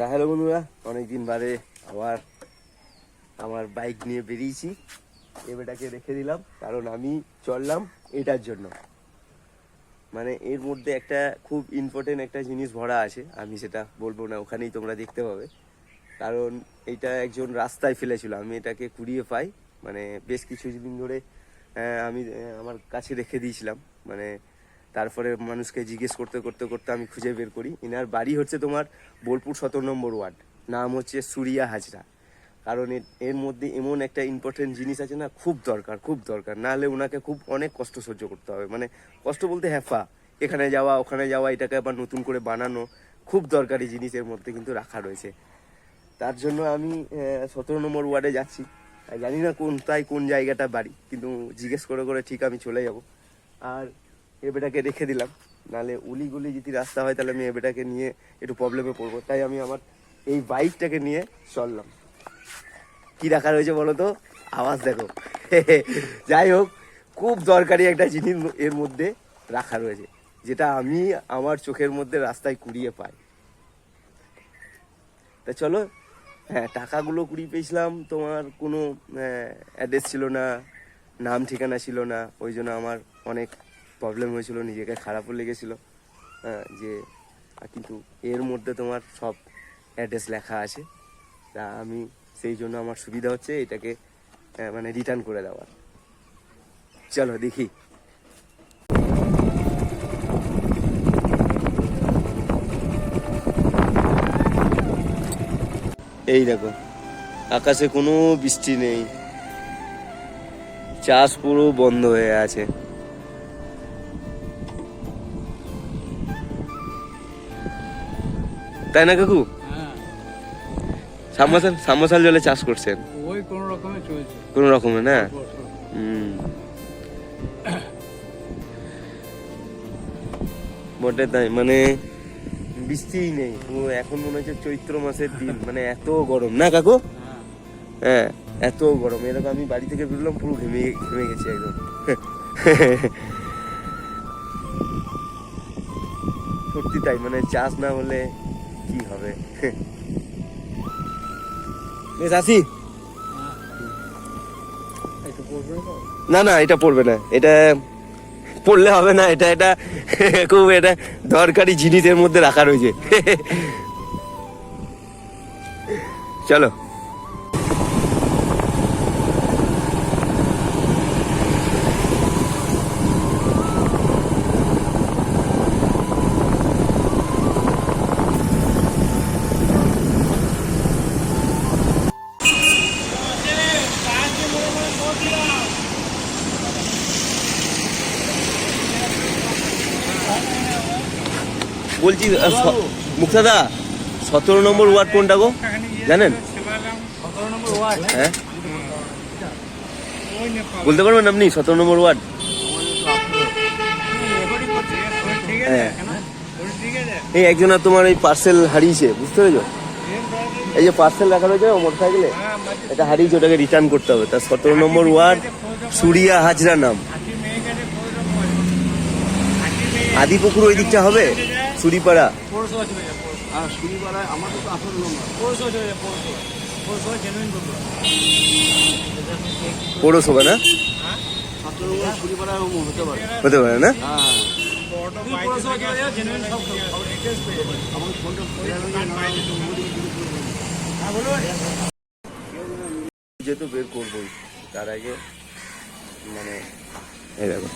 তা হ্যালো বন্ধুরা অনেকদিন বাদে আবার আমার বাইক নিয়ে বেরিয়েছি। এবারটাকে রেখে দিলাম কারণ আমি চললাম এটার জন্য। মানে এর মধ্যে একটা খুব ইম্পর্টেন্ট একটা জিনিস ভরা আছে আমি সেটা বলব না ওখানেই তোমরা দেখতে পাবে। কারণ এটা একজন রাস্তায় ফেলেছিল আমি এটাকে কুড়িয়ে পাই। মানে বেশ কিছুদিন ধরে আহ, আমি আমার কাছে রেখে দিয়েছিলাম। মানে তারপরে মানুষকে জিজ্ঞেস করতে করতে করতে আমি খুঁজে বের করি। ইনার বাড়ি হচ্ছে তোমার বোলপুর সতেরো নম্বর ওয়ার্ড। নাম হচ্ছে সুরিয়া হাজরা। কারণ এর- মধ্যে এমন একটা ইম্পর্টেন্ট জিনিস আছে না, খুব দরকার খুব দরকার। না হলে ওনাকে খুব অনেক কষ্ট সহ্য করতে হবে। মানে কষ্ট বলতে হ্যাফা এখানে যাওয়া, ওখানে যাওয়া, এটাকে আবার নতুন করে বানানো, খুব দরকারি জিনিস এর মধ্যে কিন্তু রাখা রয়েছে। তার জন্য আমি সতেরো নম্বর ওয়ার্ডে যাচ্ছি। জানি না কোন, তাই কোন জায়গাটা বাড়ি, কিন্তু জিজ্ঞেস করে করে ঠিক আমি চলে যাব। আর এবেটাকে রেখে দিলাম। নালে উলি গুলি যদি রাস্তা হয়, তাহলে আমি এবেটাকে নিয়ে একটু প্রবলেমে পড়ব। তাই আমি আমার এই বাইকটাকে নিয়ে চললাম। কি রাখা রয়েছে বলো তো? আওয়াজ দেখো। যাই হোক, খুব দরকারি একটা জিনিস এর মধ্যে রাখা রয়েছে, যেটা আমি আমার চোখের মধ্যে রাস্তায় কুড়িয়ে পাই। তা চলো হ্যাঁ টাকাগুলো কুড়িয়ে পেয়েছিলাম। তোমার কোনো অ্যাড্রেস ছিল না, নাম ঠিকানা ছিল না, ওই জন্য আমার অনেক প্রবলেম হয়েছিল নিজেকে খারাপও লেগেছিল হ্যাঁ, যে কিন্তু এর মধ্যে তোমার সব অ্যাড্রেস লেখা আছে। তা আমি সেই জন্য আমার সুবিধা হচ্ছে এটাকে মানে রিটার্ন করে দেওয়ার। চলো দেখি। এই দেখো আকাশে কোনো বৃষ্টি নেই। চাষ পুরো বন্ধ হয়ে আছে। তাই না কাকু? হ্যাঁ। সামসাল সামসাল জলে চাষ করছেন? ওই কোন রকমে চলছে। কোনো রকমে না? হুম। বটে তাই মানে বৃষ্টিই নেই। এখন মনে হচ্ছে চৈত্র মাসের দিন মানে এত গরম না কাকু? হ্যাঁ। হ্যাঁ এত গরম। এরকম আমি বাড়ি থেকে বেরোলাম পুরো ঘেমে ঘেমে গেছি একদম। সত্যি তাই মানে চাষ না হলে কি হবে? বেশ আসি? না না, এটা পড়বে না। এটা পড়লে হবে না। এটা এটা খুব এটা দরকারি জিনিসের মধ্যে রাখা রয়েছে। চলো। বলছি মুক্তাদা, সতেরো নম্বর ওয়ার্ড কোনটা গো? জানেন? হ্যাঁ? বলতে পারবেন আপনি, সতেরো নম্বর ওয়ার্ড? হ্যাঁ। এই একজনের তোমার এই পার্সেল হারিয়েছে, বুঝতে পেরেছ? এই যে পার্সেল রাখা রয়েছে মোটর সাইকেলে এটা হারিয়েছে, ওটাকে রিটার্ন করতে হবে। তার সতেরো নম্বর ওয়ার্ড সুরিয়া হাজরা নাম। আদিপুকুর ওই দিকটা হবে? সুরিপাড়া পৌরসভা চলে যায় আর আমাদের তো নম্বর। পৌরসভা চলে যায় পৌরসভা পৌরসভা জেনুইন করব পৌরসভা না হতে পারে না? হ্যাঁ। যেহেতু বের করবোই তার আগে মানে এই দেখো।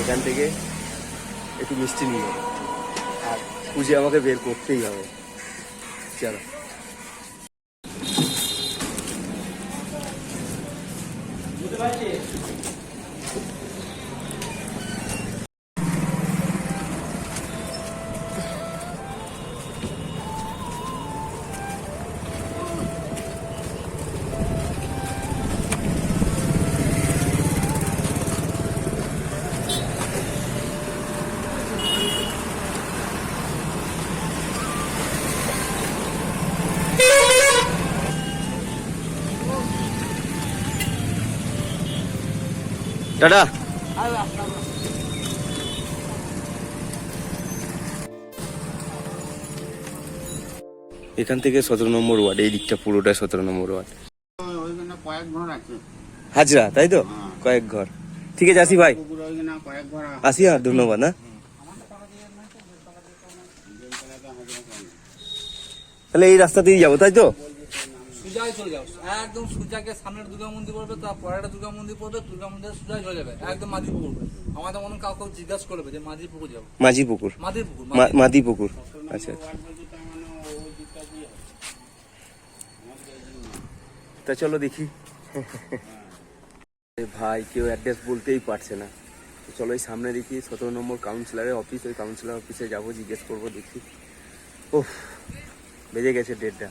এখান থেকে একটু মিষ্টি নিয়ে যাব আর খুঁজে আমাকে বের করতেই হবে। চলো। টাটা। এখান থেকে সতেরো নম্বর ওয়ার্ড, এই দিকটা পুরোটা সতেরো নম্বর ওয়ার্ড। হাজরা, তাই তো? কয়েক ঘর। ঠিক আছে, আসি ভাই। আসি আর, ধন্যবাদ না তাহলে এই রাস্তা দিয়ে যাব, তাই তো? সুজাই চলে যাও। একদম সুজাকে সামনের দুর্গা মন্দির পড়বে তার পরেরটা দুর্গা মন্দির পড়বে দুর্গা মন্দির সুজাই চলে যাবে। একদম মাঝি পুকুর আমাদের মনে হয় কাউকে জিজ্ঞাসা করবে যে মাঝি পুকুর যাব মাঝি পুকুর মাঝির পুকুর মাদি পুকুর আচ্ছা। তা চলো দেখি। ভাই কেউ অ্যাড্রেস বলতেই পারছে না। তো চলো এই সামনে দেখি সতেরো নম্বর কাউন্সিলরের অফিস ওই কাউন্সিলর অফিসে যাব জিজ্ঞেস করব দেখি। ওহ বেজে গেছে ডেটটা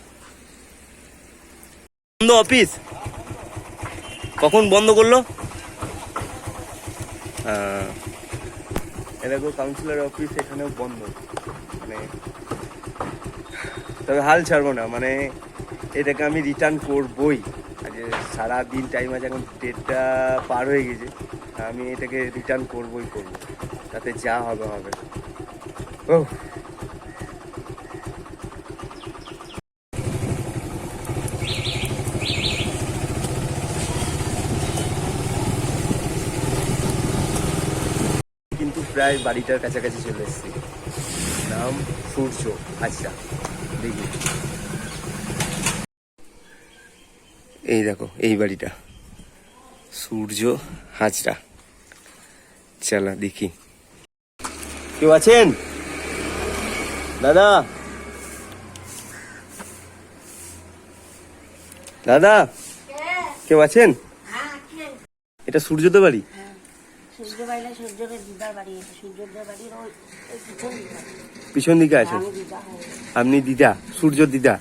বন্ধ অফিস? কখন বন্ধ করল? এরকম কাউন্সিলর অফিস এখানেও বন্ধ। মানে তবে হাল ছাড়বো না মানে এটাকে আমি রিটার্ন করবই। আজ সারা দিন টাইম আছে, এখন ডেটটা পার হয়ে গেছে। আমি এটাকে রিটার্ন করবই, করব। তাতে যা হবে হবে। ও প্রায় বাড়িটার কাছাকাছি চলে এসেছি। নাম সূর্য আচ্ছা দেখি। এই দেখো এই বাড়িটা। সূর্য হাজরা। চলা দেখি। কেউ আছেন? দাদা? দাদা? কেউ আছেন? এটা সূর্যদের বাড়ি? সূর্য বাইরে সূর্যের দিদার বাড়ি আছে সূর্যদের বাড়ির ওই ওই পিছন দিকে পিছন দিকে আছেন আমি দিদা হই আপনি দিদা সূর্য দিদা?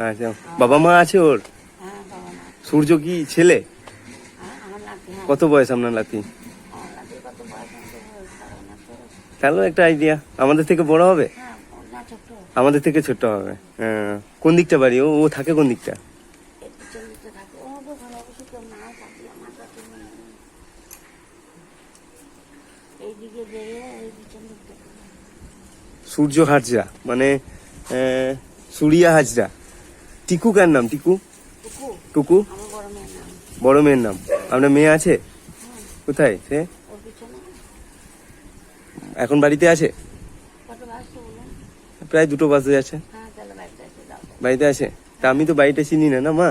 আচ্ছা বাবা মা আছে ওর? হ্যাঁ বাবা মা সূর্য কি ছেলে? হ্যাঁ আমার হ্যাঁ। কত বয়স আপনার নাতি? আমার নাতি কত বয়স? আছে সাড়ে না তো তাহলে একটা আইডিয়া আমাদের থেকে বড় হবে? হ্যাঁ ওর না ছোট। আমাদের থেকে ছোট হবে। হ্যাঁ। কোন দিকটা বাড়ি? ও ও থাকে কোন দিকটা এর পিছন দিকে থাকে ও তো ভালো অবশ্য কেউ না থাকি আমার কাছে মনে নেই এইদিকে যেয়ে এই পিছন দিকে সূর্য হাজরা মানে সুরিয়া হাজরা। টিকু কার নাম? টিকু? টুকু বড় মেয়ের নাম। আপনার মেয়ে আছে? কোথায়? সে? এখন বাড়িতে আছে? প্রায় দুটো বাজে আছে। হ্যাঁ বাড়িতে বাড়িতে আছে? তা আমি তো বাড়িটা চিনি না না মা?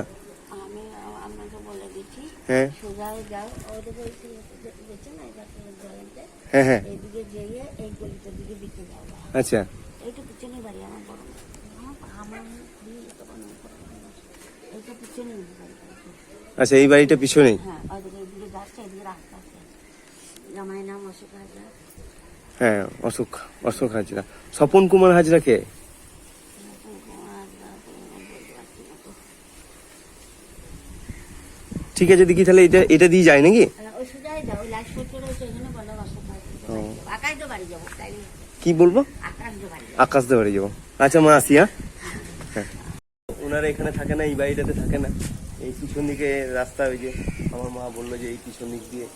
হ্যাঁ। জলেন্টে হ্যাঁ হ্যাঁ। আচ্ছা। এইটা পিছনে বাড়ি আমার বড় আমার। এইটা পিছনে আচ্ছা এই বাড়িটা পিছনেই হ্যাঁ এদিকে যাচ্ছে এদিকে রাস্তা আছে। জামাই নাম অশোক হাজরা। হ্যাঁ অশোক অশোক হাজরা। স্বপন কুমার হাজরা কে? ঠিক আছে দেখি তাহলে এটা এটা দিয়ে যায় নাকি? তাই কি বলব? আকাশ বাড়ি যাব। যাব আচ্ছা মা আসি হ্যাঁ? হ্যাঁ। ওনারা এখানে থাকে না এই বাড়িটাতে থাকে না। এই পিছন দিকে রাস্তা ওই যে আমার মা বলল যে এই পিছন দিক দিয়ে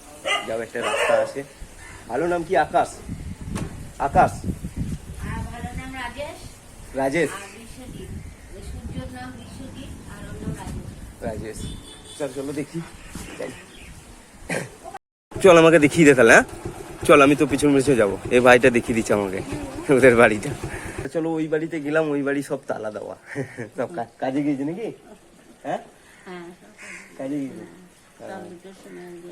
যাও একটা রাস্তা আছে। ভালো নাম কি? আকাশ? আকাশ? নাম রাজেশ। রাজেশ? চল চলো দেখি। চল আমাকে দেখিয়ে দে তাহলে হ্যাঁ? চল আমি তো পিছন পিছনে যাব। এই ভাইটা দেখিয়ে দিচ্ছে আমাকে ওদের বাড়িটা। চলো ওই বাড়িতে গেলাম ওই বাড়ি সব তালা দেওয়া। সব কাজে গিয়েছে নাকি? হ্যাঁ? হ্যাঁ। কাজে গিয়েছে? সব দুটোর সময় যে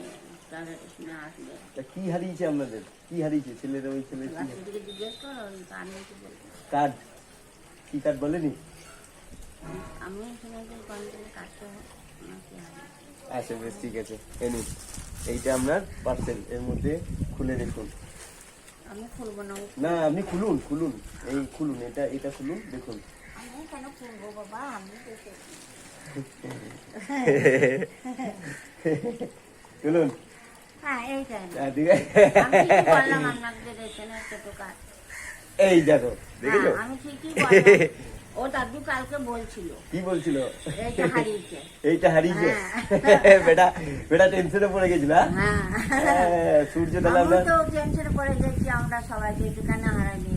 সাড়ে সময় আসবে। তা কি হারিয়েছে আপনাদের কি হারিয়েছে? ছেলেরা ওই ছেলে কার্ড কি কার্ড বলেনি? আমি আচ্ছা বেশ ঠিক আছে। এই নিন এইটা আপনার পার্সেল এর মধ্যে খুলে দেখুন। আমি খুলবো না। না আপনি খুলুন খুলুন। এই খুলুন এটা এটা খুলুন দেখুন। খুলুন। হ্যাঁ। হ্যাঁ, এই দেখো দেখেছ? ও দাদু কালকে বলছিল। কি বলছিল? এইটা হারিয়েছে। এইটা হারিয়েছে? হ্যাঁ। বেটা বেটা টেনশনে পড়ে গেছিল হ্যাঁ? হ্যাঁ। হ্যাঁ, সূর্য তো টেনশনে পড়ে গেছি আমরা সবাই যে হারাইনি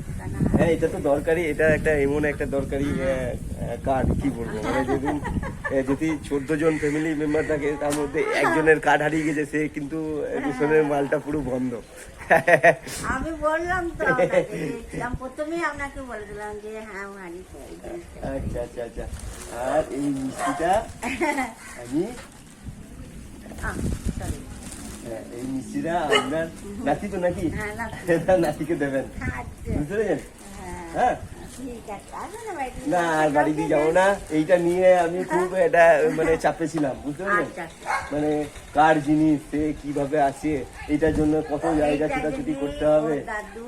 হ্যাঁ এটা তো দরকারি এটা একটা এমন একটা দরকারি কার্ড কি বলব? মানে যেদিন যদি চোদ্দ জন ফ্যামিলি মেম্বার থাকে তার মধ্যে একজনের কার্ড হারিয়ে গেছে সে কিন্তু রেশনের মালটা পুরো বন্ধ। আমি বললাম তো প্রথমেই আপনাকে বলে দিলাম যে হ্যাঁ। আচ্ছা আচ্ছা আচ্ছা। আর এই মিষ্টিটা আমি হ্যাঁ, এই মিষ্টিটা আপনার নাতি তো নাকি? হ্যাঁ, নাতিকে দেবেন। আচ্ছা, বুঝতে পেরেছেন? হ্যাঁ, না বাড়িতে। আর বাড়ি দিয়ে যাব না। এইটা নিয়ে আমি খুব এটা মানে চাপে ছিলাম বুঝতে আচ্ছা, আচ্ছা। মানে কার জিনিস সে কীভাবে আসে এটার জন্য কত জায়গা ছোটাছুটি করতে হবে। দাদু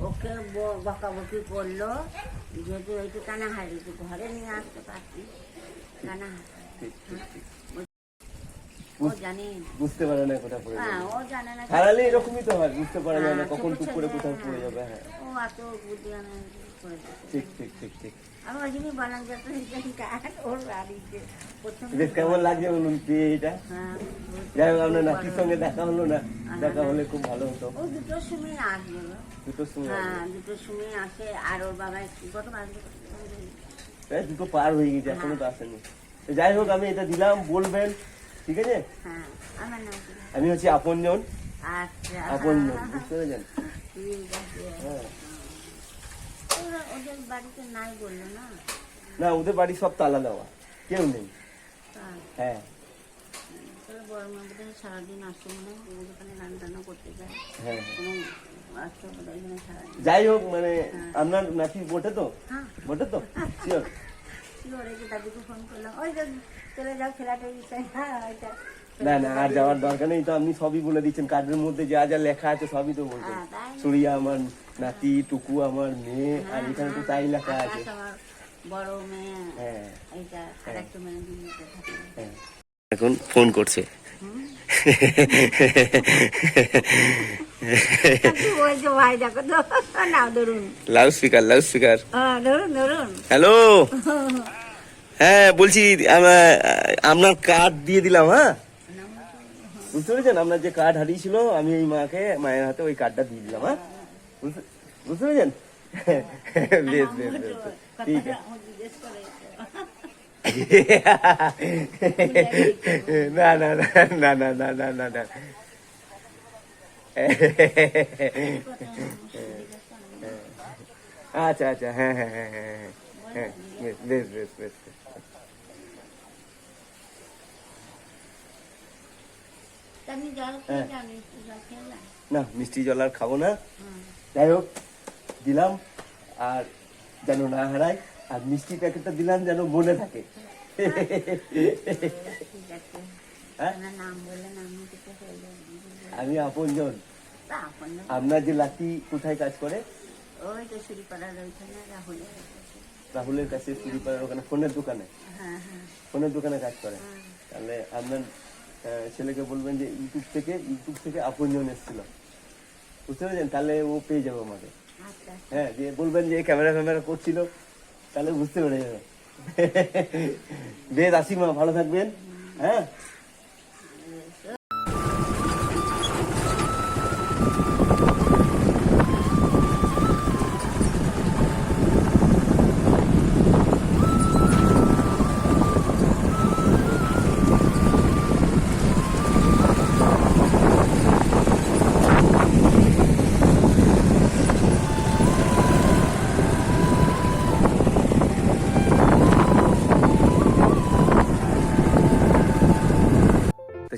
ওকে বকাবকি করল যেহেতু ঘরে নিয়ে আসতে পারছি বুঝতে পারে না কোথায় পড়ে হ্যাঁ যাবে। হারালে এরকমই তো হয় বুঝতে পারা যায় না হ্যাঁ, কখন টুক করে কোথাও হ্যাঁ। পড়ে যাবে হ্যাঁ। ও এত করে ঠিক ঠিক ঠিক ঠিক। আমি ওই জন্যই বললাম যে কাঠ ওর বাড়িতে। বেশ কেমন লাগছে বলুন পেয়ে এটা হ্যাঁ যাই হোক আপনার নাতির সঙ্গে দেখা হলো না দেখা হলে খুব ভালো হতো। ও দুটোর সময় আসবে দুটোর সময় হ্যাঁ দুটোর সময় আসে। আর ওর বাবা কত বাজবে দুটো পার হয়ে গেছে এখনও তো আসেনি। যাই হোক আমি এটা দিলাম বলবেন ঠিক আছে? হ্যাঁ? আমি হচ্ছে আপনজন। আচ্ছা। আপনজন বুঝতে পেরেছেন? হ্যাঁ। না? ওদের বাড়ি সব তালা দেওয়া। কেউ নেই। হ্যাঁ।, হ্যাঁ।, হ্যাঁ, হ্যাঁ। যাই হোক মানে আপনার নাকি বটে তো? বটে তো? না না আর যাওয়ার দরকার নেই তো আপনি সবই বলে দিচ্ছেন। কার্ডের মধ্যে যা যা লেখা আছে সবই তো বলছেন। সুরিয়া আমার নাতি টুকু আমার মেয়ে আর এখানে তো তাই লেখা আছে। হ্যাঁ হ্যাঁ। এখন ফোন করছে। Loud speaker loud speaker. হ্যাঁ হ্যালো। হ্যাঁ বলছি আপনার কার্ড দিয়ে দিলাম হ্যাঁ? বুঝতে পেরেছেন? আপনার যে কার্ড হারিয়েছিল আমি এই মাকে মায়ের হাতে ওই কার্ডটা দিয়ে দিলাম হ্যাঁ? বুঝতে- পেরেছেন বেশ বেশ বেশ। ঠিক না না না না না না না না না আচ্ছা আচ্ছা হ্যাঁ হ্যাঁ হ্যাঁ হ্যাঁ হ্যাঁ হ্যাঁ বেশ বেশ বেশ বেশ না মিষ্টি জল আর খাব না যাই হোক দিলাম, আর যেন না হারাই আর মিষ্টি প্যাকেটটা দিলাম যেন মনে থাকে। হ্যাঁ? আমি আপনজন। আপনার যে লাকি কোথায় কাজ করে? রাহুলের কাছে। চুরিপাড়ার ওখানে, ফোনের দোকানে। ফোনের দোকানে কাজ করে। তাহলে আপনার ছেলেকে বলবেন যে, ইউটিউব থেকে ইউটিউব থেকে আপনজন এসেছিল। বুঝতে পেরেছেন? তাহলে ও পেয়ে যাবে আমাকে। আচ্ছা। হ্যাঁ দিয়ে বলবেন যে ক্যামেরা ফ্যামেরা করছিল তাহলে বুঝতে পেরে যাবে। বেশ আসিমা ভালো থাকবেন। হ্যাঁ?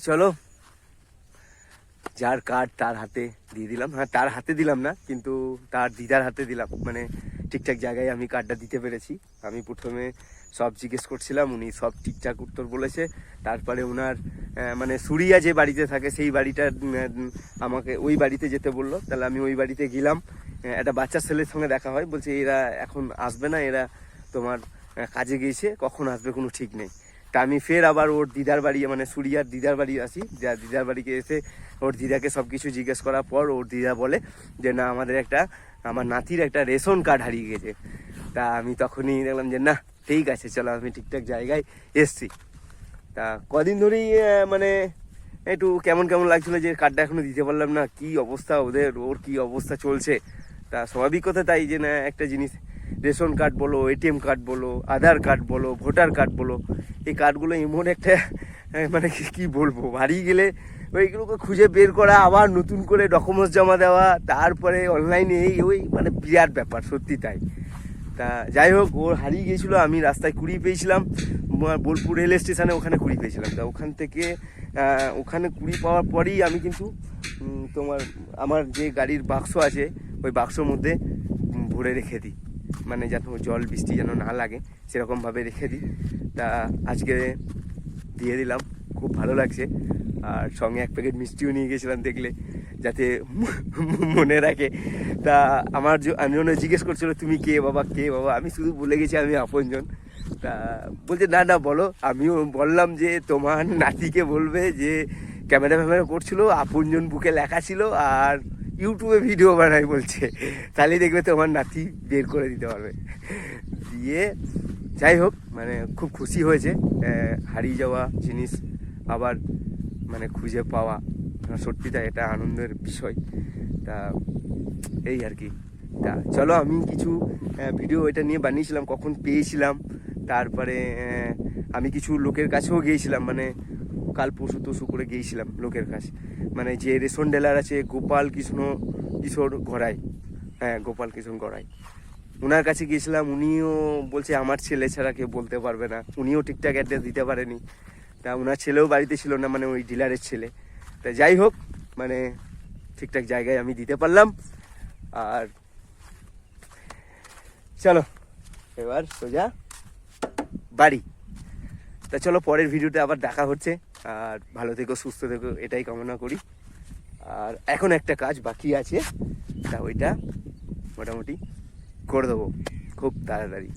চলো। যার কার্ড তার হাতে দিয়ে দিলাম। হ্যাঁ তার হাতে দিলাম না, কিন্তু তার দিদার হাতে দিলাম। মানে ঠিকঠাক জায়গায় আমি কার্ডটা দিতে পেরেছি। আমি প্রথমে সব জিজ্ঞেস করছিলাম, উনি সব ঠিকঠাক উত্তর বলেছে। তারপরে ওনার মানে সুরিয়া যে বাড়িতে থাকে, সেই বাড়িটা আমাকে ওই বাড়িতে যেতে বলল। তাহলে আমি ওই বাড়িতে গেলাম। একটা বাচ্চা ছেলের সঙ্গে দেখা হয়। বলছে, এরা এখন আসবে না, এরা তোমার কাজে গিয়েছে। কখন আসবে কোনো ঠিক নেই। তা আমি ফের আবার ওর দিদার বাড়ি মানে সুরিয়ার দিদার বাড়ি আসি। যা দিদার বাড়িতে এসে ওর দিদাকে সব কিছু জিজ্ঞেস করার পর ওর দিদা বলে যে, না, আমাদের একটা, আমার নাতির একটা রেশন কার্ড হারিয়ে গেছে। তা আমি তখনই দেখলাম যে, না, ঠিক আছে, চলো আমি ঠিকঠাক জায়গায় এসছি। তা কদিন ধরেই মানে একটু কেমন কেমন লাগছিল যে, কার্ডটা এখনও দিতে পারলাম না, কি অবস্থা ওদের, ওর কি অবস্থা চলছে? তা স্বাভাবিক কথা তাই যে, না, একটা জিনিস, রেশন কার্ড বলো এটিএম কার্ড বলো, আধার কার্ড বলো, ভোটার কার্ড বলো এই কার্ডগুলো এমন একটা মানে কি- বলব? হারিয়ে গেলে ওইগুলোকে খুঁজে বের করা, আবার নতুন করে ডকুমেন্টস জমা দেওয়া, তারপরে অনলাইনে এই ওই মানে বিরাট ব্যাপার, সত্যি তাই। তা যাই হোক ওর হারিয়ে গিয়েছিল, আমি রাস্তায় কুড়িয়ে পেয়েছিলাম। বোলপুর রেল স্টেশনে ওখানে কুড়ি পেয়েছিলাম। তা ওখান থেকে ওখানে কুড়ি পাওয়ার পরেই আমি কিন্তু তোমার, আমার যে গাড়ির বাক্স আছে, ওই বাক্সর মধ্যে ভরে রেখে দিই। মানে যেন জল, বৃষ্টি যেন না লাগে, সেরকমভাবে রেখে দিই। তা আজকে দিয়ে দিলাম, খুব ভালো লাগছে। আর সঙ্গে এক প্যাকেট মিষ্টিও নিয়ে গেছিলাম দেখলে, যাতে মনে রাখে। তা আমার জ- আমি জন্য জিজ্ঞেস করছিল, তুমি কে বাবা? কে বাবা? আমি শুধু বলে গেছি, আমি আপনজন। তা বলছে, না না, বলো। আমিও বললাম যে, তোমার নাতিকে বলবে যে, ক্যামেরা ফ্যামেরা করছিল, আপনজন বুকে লেখা ছিল, আর ইউটিউবে ভিডিও বানাই বলছে। তাহলে দেখবে তোমার নাতি বের করে দিতে পারবে। দিয়ে যাই হোক মানে খুব খুশি হয়েছে। হারিয়ে যাওয়া জিনিস আবার মানে খুঁজে পাওয়া। সত্যি তাই এটা আনন্দের বিষয়। তা, এই আর কি। তা, চলো আমি কিছু ভিডিও এটা নিয়ে বানিয়েছিলাম, কখন পেয়েছিলাম। তারপরে আমি কিছু লোকের কাছেও গিয়েছিলাম। মানে কাল পরশু তসু করে গিয়েছিলাম লোকের কাছে। মানে যে রেশন ডেলার আছে, গোপাল কৃষ্ণ কিশোর গড়াই হ্যাঁ গোপাল কৃষ্ণ গড়াই ওনার কাছে গিয়েছিলাম, উনিও বলছে, আমার ছেলে ছাড়া কেউ বলতে পারবে না। উনিও ঠিকঠাক অ্যাড্রেস দিতে পারেনি। তা ওনার ছেলেও বাড়িতে ছিল না মানে ওই ডিলারের ছেলে। তা যাই হোক মানে ঠিকঠাক জায়গায় আমি দিতে পারলাম। আর চলো, এবার সোজা বাড়ি। তা চলো, পরের ভিডিওতে আবার দেখা হচ্ছে। আর ভালো থেকো, সুস্থ থেকো, এটাই কামনা করি। আর এখন একটা কাজ বাকি আছে, তা ওইটা মোটামুটি করে দেবো, খুব তাড়াতাড়ি।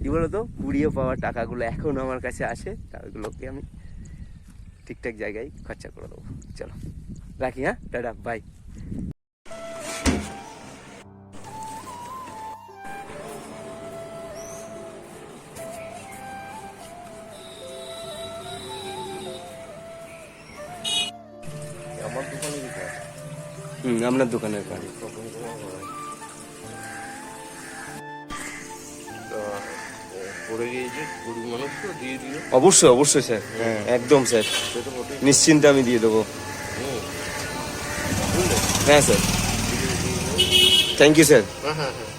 কি বলতো কুড়িয়ে পাওয়া টাকাগুলো এখন আমার কাছে আছে তা ওইগুলোকে আমি ঠিকঠাক জায়গায় খরচা করে দেবো। চলো, রাখি হ্যাঁ? টাটা বাই আপনার দোকানের কাজ পড়ে গিয়েছে গরিব মানুষ তো দিয়ে দিল অবশ্যই অবশ্যই স্যার। হ্যাঁ। একদম স্যার। নিশ্চিন্তে আমি দিয়ে দেবো। হ্যাঁ স্যার। Thank you sir. হ্যাঁ হ্যাঁ হ্যাঁ।